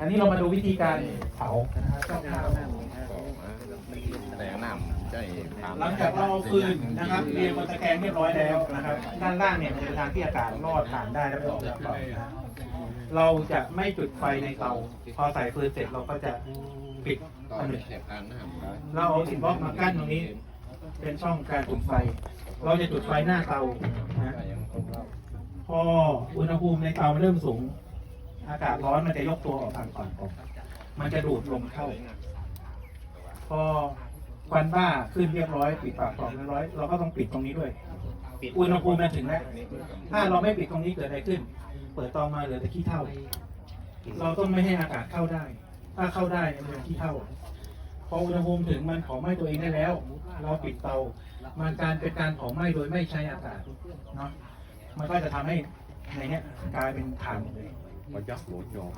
อันนี้เรามาดูวิธีการเผานะครับคร่าวๆแรงน้ำใช่หลังจากเราเอาฟืนนะครับเรียงบนตะแกรงเรียบร้อยแล้วนะครับ ด้านล่างเนี่ยมันจะเป็นทางที่อากาศรอดผ่านได้แล้วก็ออกจากเตาเราจะไม่จุดไฟในเตาพอใส่ฟืนเสร็จเราก็จะปิดอผนนึกแถบทานน้ำเราเอาอิฐบล็อกมากั้นตรงนี้ เป็นช่องการจุดไฟ เราจะจุดไฟหน้าเตานะพออุณหภูมิในเตาเริ่มสูง อากาศร้อนมันจะยกตัวออกทางก่อนมันจะดูดลมเข้า พอควันบ้าขึ้นเรียบร้อย ปิดปากกล่องเรียบร้อยเราก็ต้องปิดตรงนี้ด้วยอุณหภูมิมันถึงแล้ว ถ้าเราไม่ปิดตรงนี้เกิดอะไรขึ้น เปิดเตามาเหลือแต่ขี้เถ้าเราต้องไม่ให้อากาศเข้าได้ ถ้าเข้าได้มันเป็นขี้เถ้าพออุณหภูมิถึงมันเผาไหม้ตัวเองได้แล้ว เราปิดเตา มันการเป็นการเผาไหม้โดยไม่ใช้อากาศเนาะ มันก็จะทำให้ในเนี้ยกลายเป็นถ่านเลย bacak lỗ tròn